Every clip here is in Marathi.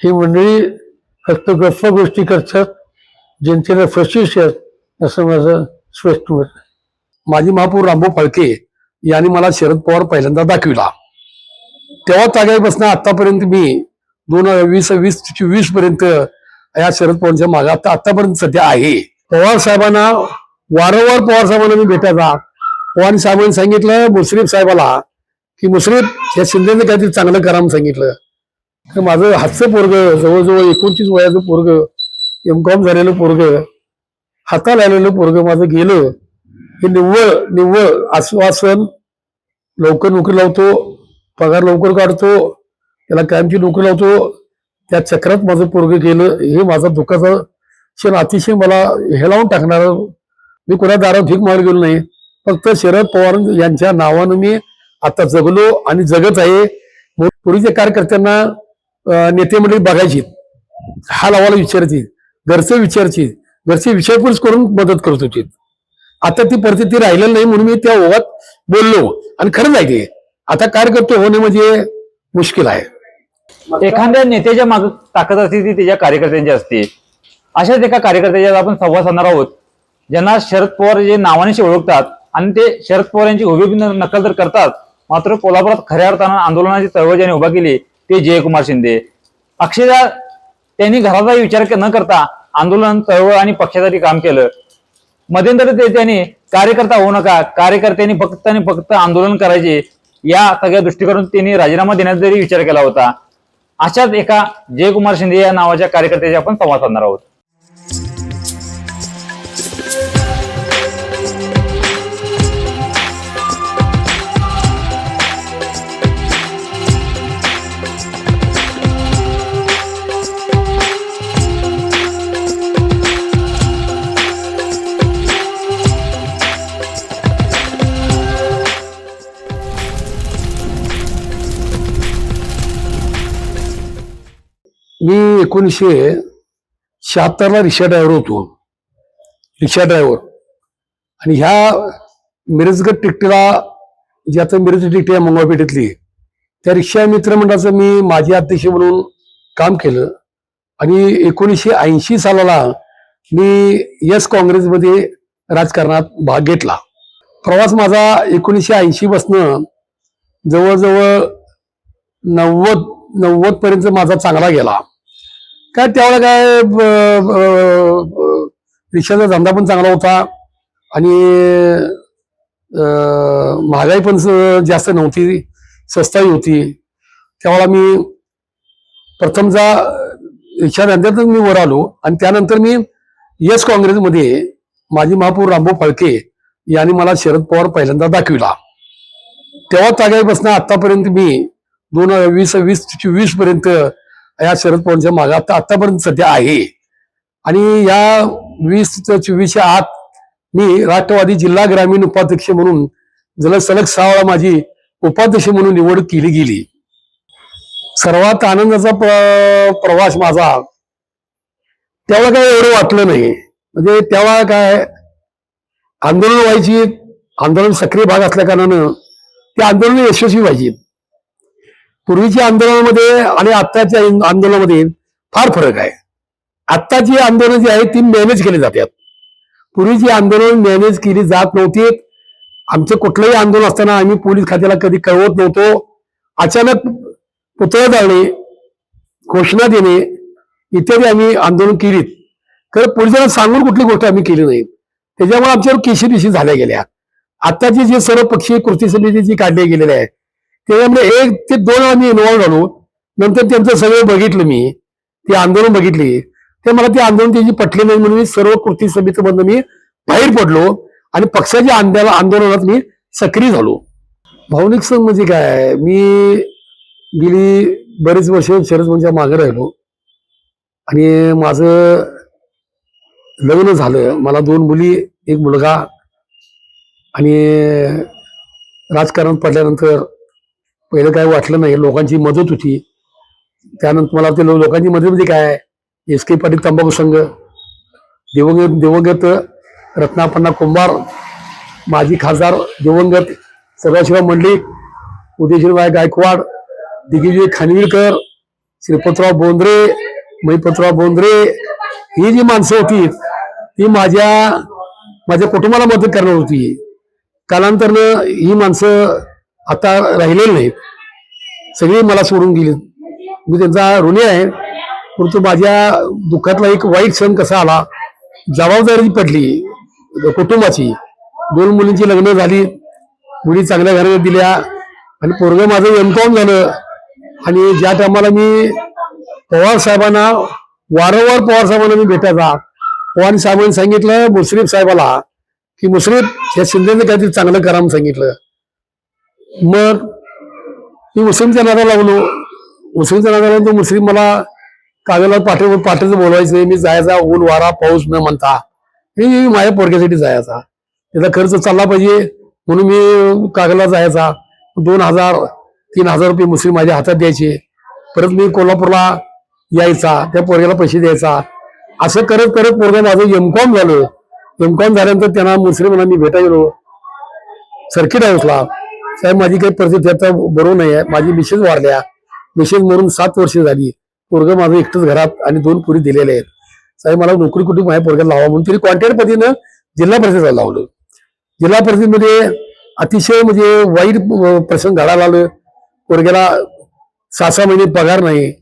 ही मंडळी फक्त गप्पा गोष्टी करतात जनतेला फसवितात असं माझं स्पष्ट मत आहे. माजी महापौर रामभाऊ फाळके यांनी मला शरद पवार पहिल्यांदा दाखविला. तेव्हा ताग्यापासून आतापर्यंत मी दोन हजार वीस वीस वीस पर्यंत या शरद पवारच्या मागे आता आतापर्यंत सध्या आहे. पवार साहेबांना वारंवार पवार साहेबांना मी भेटायचा पवार साहेबांनी सांगितलं मुश्रीफ साहेबाला की मुश्रीफ या शिंदेने काहीतरी चांगलं करा म्हणून सांगितलं. तर माझं हातचं पोरग जवळजवळ एकोणतीस वयाचं पोरग एम कॉम झालेलं पोरग हाताला आलेलं पोरग माझं गेलं. हे निव्वळ निव्वळ आश्वासन लवकर नोकरी लावतो पगार लवकर काढतो त्याला कायमची नोकरी लावतो. त्या चक्रात माझं पोरग गेलं. हे माझा दुःखाचा क्षण अतिशय मला हेलावून टाकणार. मी कोणा दारावर भीक मार गेलो नाही. फक्त शरद पवार यांच्या नावानं मी आता जगलो आणि जगत आहे. पूर्वीच्या कार्यकर्त्यांना नेते मंडळी बघायची. हा लावायला विचारायची. घरचे विचारची घरचे विचारपूस करून मदत करत होती. आता ती परिस्थिती राहिलेली नाही म्हणून मी त्या ओघात बोललो. आणि खरंच आहे ते आता कार्यकर्ते होणे म्हणजे मुश्किल आहे. एखाद्या नेत्याच्या माग ताकद असते ती त्याच्या कार्यकर्त्यांची असते. अशाच एका कार्यकर्त्याच्या आपण संवाद साधणार आहोत. ज्यांना शरद पवार जे नावाने ओळखतात आणि ते शरद पवार यांची उभी नकल तर करतात. मात्र कोल्हापुरात खऱ्या अर्थानं आंदोलनाची चळवळ ज्यांनी उभा केली ते जयकुमार शिंदे. अक्षरशः त्यांनी घराचा विचार न करता आंदोलन चळवळ आणि पक्षासाठी काम केलं. मध्यंतरी ते त्यांनी कार्यकर्ता होऊ नका कार्यकर्त्यांनी फक्त आणि फक्त आंदोलन करायचे या सगळ्या दृष्टीकडून त्यांनी राजीनामा देण्याचा जरी विचार केला होता. अशाच एका जयकुमार शिंदे या नावाच्या कार्यकर्त्याशी आपण संवाद साधणार आहोत. एकोणीसशे शहात्तरला रिक्षा ड्रायव्हर होतो. रिक्षा ड्रायव्हर आणि ह्या मिरजगड टिकटीला जी आता मिरज टिकटी आहे मंगळपेठेतली त्या रिक्षा मित्रमंडळाचं मी माजी अध्यक्ष म्हणून काम केलं. आणि एकोणीसशे ऐंशी सालाला मी यस काँग्रेसमध्ये राजकारणात भाग घेतला. प्रवास माझा एकोणीसशे ऐंशी जवळजवळ नव्वद नव्वद पर्यंत माझा चांगला गेला. काय त्यावेळेला काय ब- रिक्षाचा धंदा पण चांगला होता आणि महागाई पण स- जास्त नव्हती स्वस्ताही होती. त्यावेळेला मी प्रथमचा रिक्षा धंद्यातच मी वर आलो आणि त्यानंतर मी यस काँग्रेसमध्ये माजी महापौर रामभाऊ फाळके यांनी मला शरद पवार पहिल्यांदा दाखविला. तेव्हा ताग्यापासून आतापर्यंत मी दोन हजार वीस वीस वीस पर्यंत या शरद पवारच्या मागे. आता आतापर्यंत सध्या आहे. आणि या वीस चोवीसच्या आत मी राष्ट्रवादी जिल्हा ग्रामीण उपाध्यक्ष म्हणून जल सलग सहा वेळा माझी उपाध्यक्ष म्हणून निवड केली गेली. सर्वात आनंदाचा प्रवास माझा तेव्हा काय एवढं वाटलं नाही. म्हणजे तेव्हा काय आंदोलन व्हायची आंदोलन सक्रिय भाग असल्या कारणानं ते आंदोलन यशस्वी व्हायची. पूर्वीच्या आंदोलनामध्ये आणि आत्ताच्या आंदोलनामध्ये फार फरक आहे. आत्ताची आंदोलन जी आहेत ती मॅनेज केली जातात. पूर्वीची आंदोलन मॅनेज केली जात नव्हती. आमचं कुठलंही आंदोलन असताना आम्ही पोलीस खात्याला कधी कळवत नव्हतो. अचानक पुतळा जाळणे घोषणा देणे इत्यादी आम्ही आंदोलन केलीत. खरं पोलिसांना सांगून कुठली गोष्ट आम्ही केली नाही. त्याच्यामुळे आमच्यावर केशी पिशी झाल्या गेल्या. आत्ताची जे सर्व पक्षीय कृती समिती जी काढली गेलेली आहे त्याच्यामध्ये एक ते दोन आम्ही इन्व्हॉल्व झालो. नंतर त्यांचं सगळं बघितलं मी. ते आंदोलन बघितली. ते मला ते आंदोलन त्याची पटले नाही म्हणून मी सर्व कृती समितीमधनं मी बाहेर पडलो आणि पक्षाच्या आंदोलन आंदोलनात मी सक्रिय झालो. भावनिक सण म्हणजे काय? मी गेली बरेच वर्ष शरद म्हणजे मागे राहिलो. आणि माझं लग्न झालं. मला दोन मुली एक मुलगा आणि राजकारण पडल्यानंतर पहिलं काय वाटलं नाही लोकांची मदत होती. त्यानंतर मला ते लोकांची मदत म्हणजे काय? एस के पाटील तंबाखू संघ. दिवंगत दिवंगत रत्नापन्ना कुंभार माजी खासदार दिवंगत सदाशिवा मंडलिक उदयशिरबाई गायकवाड दिग्विजय खानविलकर श्रीपतराव बोंद्रे महिपतराव बोंद्रे ही जी माणसं होती ती माझ्या माझ्या कुटुंबाला मदत करणार होती. कालांतरनं ही माणसं आता राहिलेले नाहीत सगळी मला सोडून गेली. मी त्यांचा ऋणी आहे. परंतु माझ्या दुःखातला एक वाईट क्षण कसा आला? जबाबदारी पडली. कुटुंबाची. दोन मुलींची लग्न झाली. मुली चांगल्या घरात दिल्या. आणि पोरग माझं एम कॉम झालं. आणि ज्या टायमाला मी पवार साहेबांना वारंवार पवार साहेबांना मी भेटायचा. पवार साहेबांनी सांगितलं मुश्रीफ साहेबाला की मुश्रीफ या शिंदेचं काहीतरी चांगलं करा म्हणून सांगितलं. मग मी मुस्लिमच्या नादा लागलो मुस्लिमच्या नादा लागलो तर मुस्लिम मला कागदाला पाठी पाठीचं बोलवायचं मी जायचा ऊन वारा पाऊस न म्हणता. मी माझ्या पोरक्यासाठी जायचा. त्याचा खर्च चालला पाहिजे. म्हणून मी कागदला जायचा. दोन हजार तीन हजार रुपये मुस्लिम माझ्या हातात द्यायचे. परत मी कोल्हापूरला यायचा. त्या पोरग्याला पैसे द्यायचा. असं करत करत पोरगं माझं एमकॉम झालं. एमकॉम झाल्यानंतर त्यांना मुस्लिमांना मी भेटायला गेलो. सर्किट हाऊसला. साहेब माझी काही परिस्थिती आता बरोबर नाही आहे माझी मिसेस वारल्या मिसेस मरून सात वर्ष झाली. पोरगं माझं एकटंच घरात आणि दोन पुरी दिलेले आहेत. साहेब मला नोकरी कुठे माझ्या पोरग्याला लावा म्हणून तिने कॉन्ट्रॅक्ट पद्धतीनं जिल्हा परिषदेला लावलं. जिल्हा परिषदेमध्ये अतिशय म्हणजे वाईट प्रसंग घडायला आलं पोरग्याला सहा सहा महिने पगार नाही.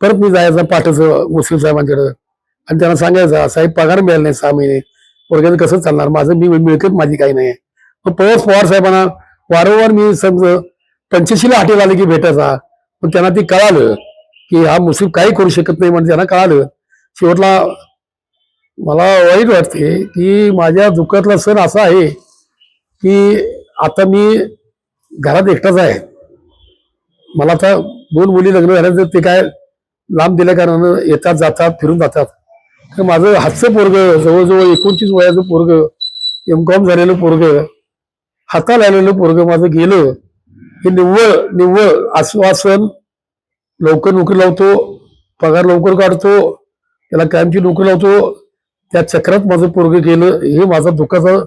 परत मी जायचं पाठचं मुस्लिम साहेबांकडे. आणि त्यांना सांगायचं साहेब पगार मिळाला नाही सहा महिने. पोरग्याचं कसं चालणार? माझं मी मिळकत माझी काही नाही. मग पवार पवार साहेबांना वारंवार मी समज पंचशीला हॉटेल आले की भेटायचा. पण त्यांना ते कळालं की हा मुस्लिम काही करू शकत नाही म्हणजे त्यांना कळालं. शेवटला मला वाईट वाटते की माझ्या दुःखातला सण असा आहे की आता मी घरात एकटाच आहे. मला आता दोन मुली लग्न झाल्यानंतर ते काय लांब दिल्या कारणानं येतात जातात फिरून जातात. तर माझं हातचं पोरग जवळजवळ एकोणतीस वयाचं पोरग एम कॉम झालेलं पोरग हाताला आलेलं पोरग माझं गेलं. हे निव्वळ निव्वळ आश्वासन लवकर नोकरी लावतो पगार लवकर काढतो त्याला कायमची नोकरी लावतो. त्या चक्रात माझं पोरग गेलं. हे माझा दुःखाचा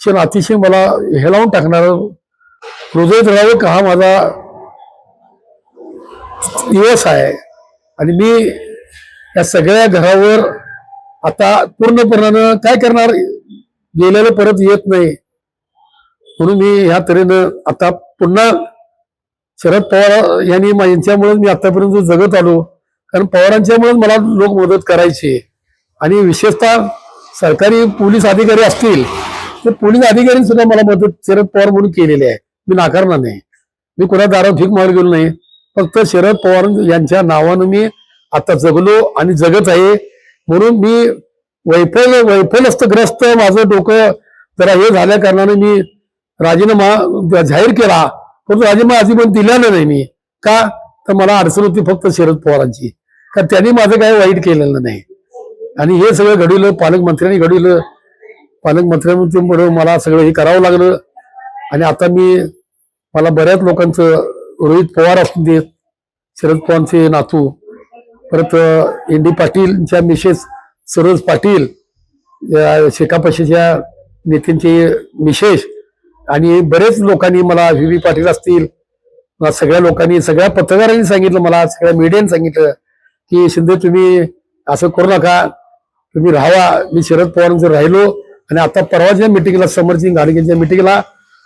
क्षण अतिशय मला हेलावून टाकणार हृदय राहावं का हा माझा दिवस आहे. आणि मी या सगळ्या घरावर आता पूर्णपणानं काय करणार? गेलेलं परत येत नाही. म्हणून मी ह्या तऱ्हेनं आता पुन्हा शरद पवार यांनी यांच्यामुळे मी आतापर्यंत जगत आलो कारण पवारांच्यामुळे मला लोक मदत करायचे. आणि विशेषतः सरकारी पोलीस अधिकारी असतील तर पोलीस अधिकारी सुद्धा मला मदत शरद पवार म्हणून केलेली आहे. मी नाकारणार नाही. मी कुणा दारावर भीक मार गेलो नाही. फक्त शरद पवार यांच्या नावानं मी आता जगलो आणि जगत आहे. म्हणून मी वैफल वैफलस्तग्रस्त माझं डोकं जरा हे झाल्या कारणाने मी राजीनामा जाहीर केला परंतु राजीनामा अजिबात दिलेला नाही मी. का? तर मला अडचण होती फक्त शरद पवारांची. का त्यांनी माझं काही वाईट केलेलं नाही. आणि हे सगळं घडवलं पालकमंत्र्यांनी घडवलं. पालकमंत्र्यांमुळे मला सगळं हे करावं लागलं. आणि आता मी मला बऱ्याच लोकांचं रोहित पवार असू देत शरद पवारांचे नातू परत एन डी पाटीलच्या मिसेस सरोज पाटील या नेत्यांचे मिसेस आणि बरेच लोकांनी मला व्ही. व्ही. पाटील असतील सगळ्या लोकांनी सगळ्या पत्रकारांनी सांगितलं मला सगळ्या मीडियाने सांगितलं की शिंदे तुम्ही असं करू नका. तुम्ही राहावा. मी शरद पवारांचं राहिलो आणि आता परवाच्या मिटिंगला समरसिंग घाडगेंच्या मिटिंगला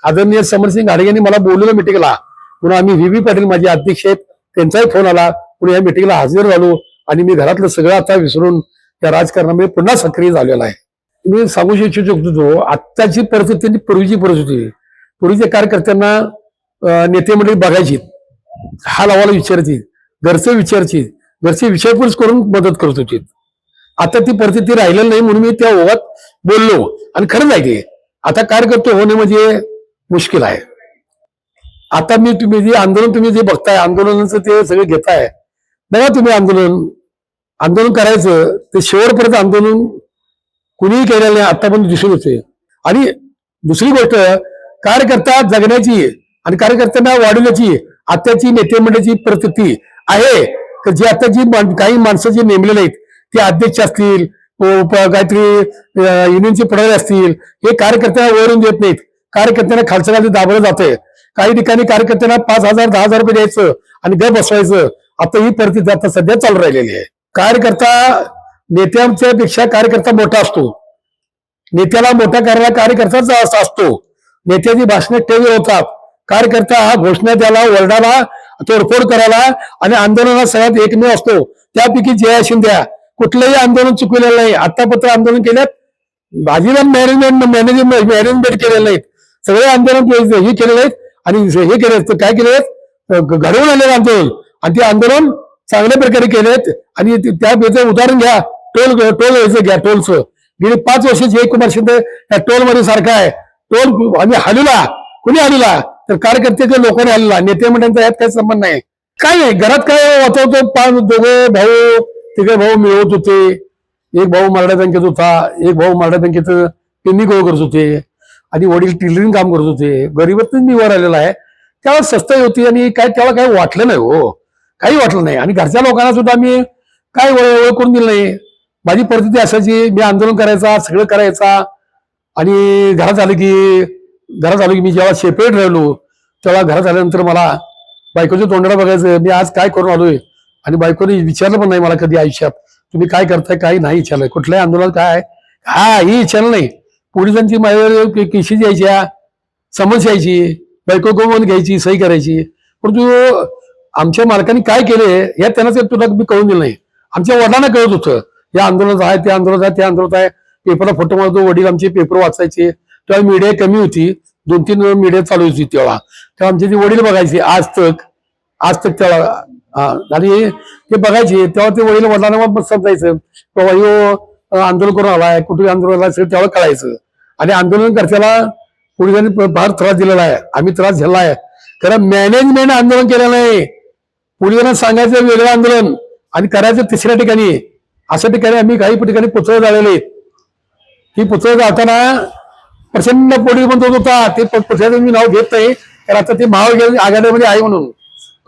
आदरणीय समरसिंग घाडगेंनी मला बोलवलं मिटिंगला म्हणून आम्ही व्ही. व्ही. पाटील माझे अध्यक्ष आहेत त्यांचाही फोन आला. म्हणून या मिटिंगला हजर झालो आणि मी घरातलं सगळं आता विसरून त्या राजकारणामध्ये पुन्हा सक्रिय झालेला आहे. मी सांगू इच्छितो आत्ताची परिस्थिती आणि पूर्वीची परिस्थिती. पूर्वीच्या कार्यकर्त्यांना नेते मंडळी बघायची. हा लावायला विचारतील घरचे विचारतील घरचे विचारपूस करून मदत करत होती. आता ती परिस्थिती राहिलेली नाही म्हणून मी त्या ओघात बोललो. आणि खरंच आहे ते आता कार्यकर्ते होणे म्हणजे मुश्किल आहे. आता मी तुम्ही जे आंदोलन तुम्ही जे बघताय आंदोलनाचं ते सगळे घेताय. बघा तुम्ही आंदोलन. आंदोलन करायचं ते शेवटपर्यंत आंदोलन कुणीही केलेलं नाही आतापर्यंत दिसून येते आणि दुसरी गोष्ट कार्यकर्ता जगण्याची आणि कार्यकर्त्यांना वाढवण्याची आत्ताची नेते मंडळाची परिस्थिती आहे. तर जी आता जी मान- काही माणसं जी नेमलेले आहेत ते अध्यक्ष असतील काहीतरी युनियनचे पुढारी असतील हे कार्यकर्त्यांना वरून देत नाहीत. कार्यकर्त्यांना खालच्या खाली दाबलं जातंय. काही ठिकाणी कार्यकर्त्यांना पाच हजार दहा हजार रुपये द्यायचं आणि गप बसवायचं. आता ही परिस्थिती आता सध्या चालू राहिलेली आहे. कार्यकर्ता नेत्यांच्या पेक्षा कार्यकर्ता मोठा असतो. नेत्याला मोठा करायला कार्यकर्ताच असतो. नेत्याची भाषणे ठेवी होतात. कार्यकर्ता हा घोषणा द्यायला वरडाला तोडफोड करायला आणि आंदोलनात सगळ्यात एकमेव असतो. त्यापैकी जया शिंद्या कुठलंही आंदोलन चुकलेलं नाही. आतापत्र आंदोलन केल्यात भाजीला मॅनेजमेंट मॅनेजमेंट मॅनेजमेंट केलेलं नाहीत. सगळे आंदोलन हे केलेले आहेत आणि हे केले काय केले घडवून आलेलं आंदोलन. आणि ते आंदोलन चांगल्या प्रकारे केलेत आणि त्याचं त्या उदाहरण घ्या. टोल टोल घ्या टोलचं. गेली पाच वर्ष जयकुमार शिंदे या टोलमध्ये सारखा आहे. टोल म्हणजे आम्ही हलवला कुणी हलवला तर कार्यकर्त्याच्या लोकांनी हलवला नेते मंडळांचा यात काही संबंध नाही. काय नाही घरात काय वाचवतो पाच दोघे भाऊ तिघे भाऊ मिळवत होते. एक भाऊ मराठा बँकेत होता. एक भाऊ मराठा बँकेत पेमी गोळ करत होते. आणि वडील टिलरिंग काम करत होते. गरीबातून मी वर आलेला आहे. त्यावर सस्ताई होती आणि काय त्याला काही वाटलं नाही हो. काही वाटलं नाही. आणि घरच्या लोकांना सुद्धा मी काय वळ ओळख करून दिलं नाही. माझी परिस्थिती असायची मी आंदोलन करायचा सगळं करायचा आणि घरात आलं की घरात आलो की मी जेव्हा सेपरेट राहिलो तेव्हा घरात आल्यानंतर मला बायकोच्या तोंडाला बघायचं मी आज काय करून आलोय? आणि बायकोने विचारलं पण नाही मला कधी आयुष्यात. तुम्ही काय करताय काही नाही विचारलंय कुठल्याही आंदोलनात काय हा ही विचारलं नाही. पोलिसांची माझ्यावर केशी यायच्या समस्या यायची बायको गोमन घ्यायची सही करायची. परंतु आमच्या मालकाने काय केले हे त्यांना ते तुला मी कळून दिलं नाही. आमच्या वडिलांना कळत होतं. हे आंदोलन आहे ते आंदोलन आहे ते आंदोलन आहे. पेपरला फोटो मारतो वडील आमचे पेपर वाचायचे. तेव्हा मीडिया कमी होती. दोन तीन मीडिया चालू होती तेव्हा. तेव्हा आमचे ते वडील बघायचे आज तक आज तक तेव्हा हा, आणि ते बघायचे तेव्हा ते वडील वडिलांना समजायचं बाबा यो आंदोलन करून आलाय कुठे आंदोलन आलाय? सगळं तेव्हा कळायचं. आणि आंदोलन करताना पोलिसांनी फार त्रास दिलेला आहे. आम्ही त्रास झाला आहे. कारण मॅनेजमेंट आंदोलन केलं नाही. पोलिसांना सांगायचं वेगळं आंदोलन. आणि करायचं तिसऱ्या ठिकाणी. अशा ठिकाणी आम्ही काही ठिकाणी पुतळे झालेले आहेत. ही पुतळे जाताना प्रचंड पोलीस म्हणत होता. ते प- पुतळ्याचं मी नाव घेत नाही. कारण आता ते महाविद्यालय आघाडीमध्ये आहे म्हणून.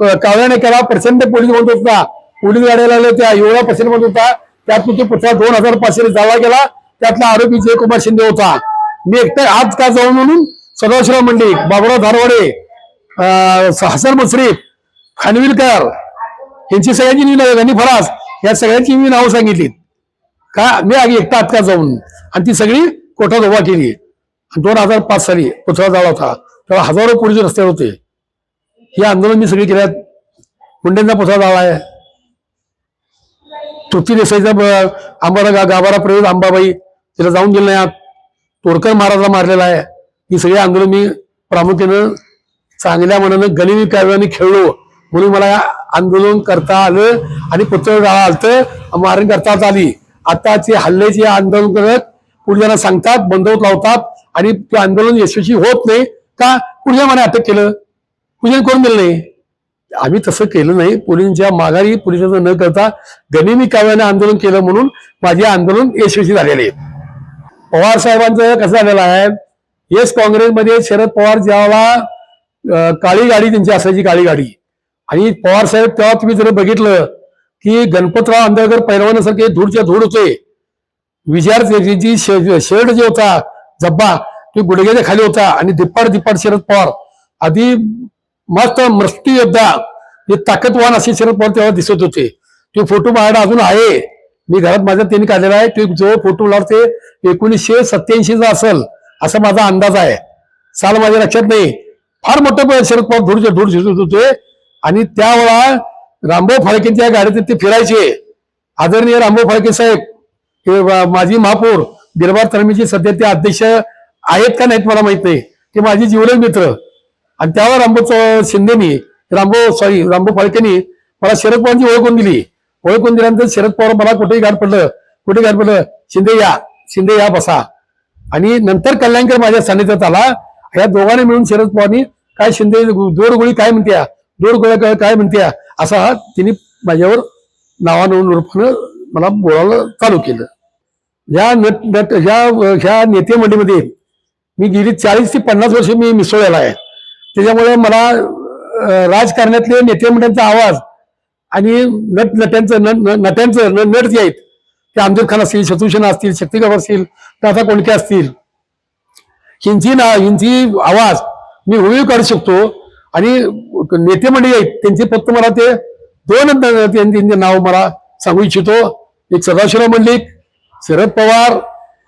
कावळ्याने केला प्रचंड पोलीस म्हणत होता. पोलीस गाड्या लागल्या त्या एवढा प्रचंड म्हणत होता. त्यातून तो पुतळा दोन हजार पाचशे जाळला गेला. त्यातला आरोपी जयकुमार शिंदे होता. मी एकटा आज का जाऊ म्हणून सदाशिवराव मंडिक बाबुराव धारवाडे हसन मुश्रीफ खानविलकर यांची सगळ्यांची मी नाव फरास या सगळ्यांची मी नावं सांगितली का मी आधी एकटा आत्ता जाऊन आणि ती सगळी कोठात उभा केली? आणि दोन हजार पाच साली पुतळा जाळा होता. तेव्हा हजारो पोलीस रस्त्यावर होते. हे आंदोलन मी सगळी केल्यात. मुंडेंचा पुतळा जाळा आहे. तृप्ती देसाईचा आंबारा गा गाभारा प्रयोग अंबाबाई तिला जाऊन दिलं नाही आत तोडकर महाराजला मारलेला आहे. ही सगळी आंदोलन मी प्रामुख्यानं चांगल्या मनानं गनिमी काव्याने खेळलो. म्हणून मला आंदोलन करता आलं आणि पुतळ जाळा आलतं. मारण करता आली आताचे जे आंदोलन करत पोलिसांना सांगतात बंदवत लावतात आणि ते आंदोलन यशस्वी होत नाही का? पोलिसांना अटक केलं. पोलिसांनी करून दिलं नाही? आम्ही तसं केलं नाही. पोलिसांच्या माघारी पोलिसांचं न करता गनिमी काव्याने आंदोलन केलं म्हणून माझे आंदोलन यशस्वी झालेले आहे. पवार साहेबांचं कसं झालेलं आहे? येस काँग्रेसमध्ये शरद पवार ज्यावेळेला काळी गाडी त्यांची असायची काळी गाडी. आणि पवार साहेब तेव्हा तुम्ही जर बघितलं की गणपतराव आंबेडकर पैलवानासारखे धूळच्या धूळ होते. विचारची शेड जे होता जब्बा तो गुडघ्याच्या खाली होता आणि दिप्पाड दिप्पाड शरद पवार. आधी मस्त मृत्यू योद्धा हे ताकदवान असे शरद पवार तेव्हा दिसत होते. तो फोटो माझ्याकडे अजून आहे. मी घरात माझ्या त्यांनी काढलेला आहे. ते जो फोटो मला ते एकोणीसशे सत्याऐंशीचा असेल असा माझा अंदाज आहे. साल माझ्या लक्षात नाही. फार मोठं शरद पवार धूळच्या धूळ दिसत होते. आणि त्यावेळा रामभाऊ फाळकेंच्या गाडीत ते फिरायचे. आदरणीय रामभाऊ फाळके साहेब हे माजी महापौर बिरबार तरमीचे सध्या ते अध्यक्ष आहेत का नाहीत मला माहीत नाही. ते माझे जीवलग मित्र. आणि त्यावर रामभाऊ शिंदेनी रामभाऊ सॉरी रामभाऊ फाळकेनी मला शरद पवारांची ओळखून दिली. ओळखून दिल्यानंतर शरद पवार मला कुठेही गाठ पडलं कुठे गाठ पडलं शिंदे या शिंदे या बसा. आणि नंतर कल्याणकर माझ्या सानिध्यात आला. या दोघांनी मिळून शरद पवारनी काय शिंदे दोड गोळी काय म्हणत्या? दोड गोळ्या काय- काय म्हणत्या असा हा तिने माझ्यावर नावानं रूपानं मला बोलायला चालू केलं. या नट नट ह्या ह्या नेते मंडळीमध्ये मी गेली चाळीस ते पन्नास वर्ष मी मिसळलेला आहे. त्याच्यामुळे मला राजकारण्यातले राजकारणातले नेते मंडळांचा आवाज आणि नट नट्यांचं न- नट्यांचं न- नट जे आहेत ते आमदेद खान असतील शत्रुसेन असतील शक्तिकाप असतील टाटा कोणके असतील हिंची ना हिंची आवाज मी होळी काढू शकतो आणि नेते मंडळी आहेत त्यांचे फक्त मला ते दोन त्यांचे त्यांचे नाव मला सांगू इच्छितो. एक सदाशिवराव मल्लिक शरद पवार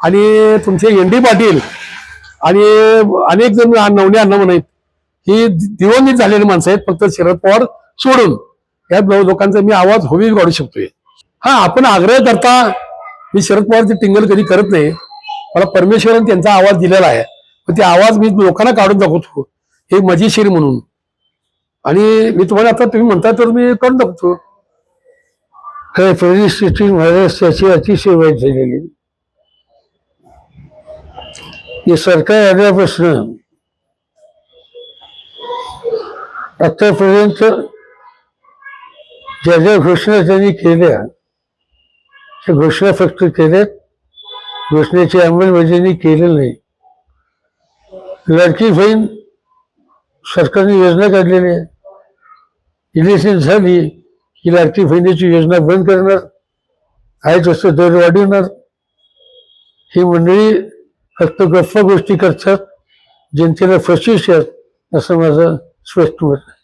आणि तुमचे एन डी पाटील आणि अनेक जण नवने अण्णा म्हणत ही दिवंगत झालेली माणसं आहेत फक्त शरद पवार सोडून. या लोकांचा मी आवाज हवी काढू शकतोय. हा आपण आग्रह करता मी शरद पवारची टिंगल कधी करत नाही. मला परमेश्वराने त्यांचा आवाज दिलेला आहे. पण ते आवाज मी लोकांना काढून दाखवतो. हे मजेशीर म्हणून. आणि मी तुम्हाला आता तुम्ही म्हणता तर मी करून दाखवतो काय परिस्थिती महाराष्ट्राची अतिशय वाईट झालेली. हे सरकार आल्यापासून आतापर्यंत ज्या ज्या घोषणा त्यांनी केल्या त्या घोषणा फक्त केल्यात घोषणेची अंमलबजावणी केली नाही. लडकी बहीण सरकारने योजना काढलेली आहे. इलेक्शन झाली की लाडकी बहिणीची योजना बंद करणार आहे तसं दर वाढवणार. ही मंडळी फक्त गप्पा गोष्टी करतात जनतेला फसवितात असं माझं स्पष्ट मत आहे.